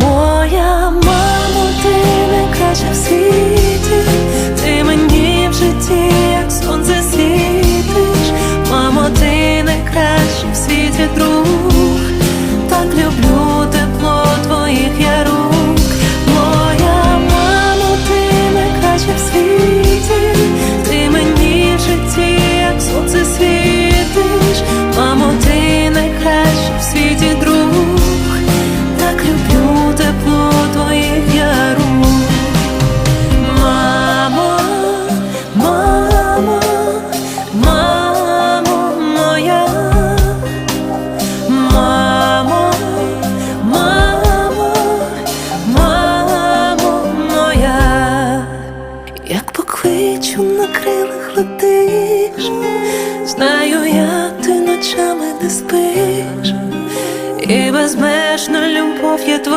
我 вітром на крилах летиш, знаю я, ти ночами не спиш, і безмежна любов є твоя.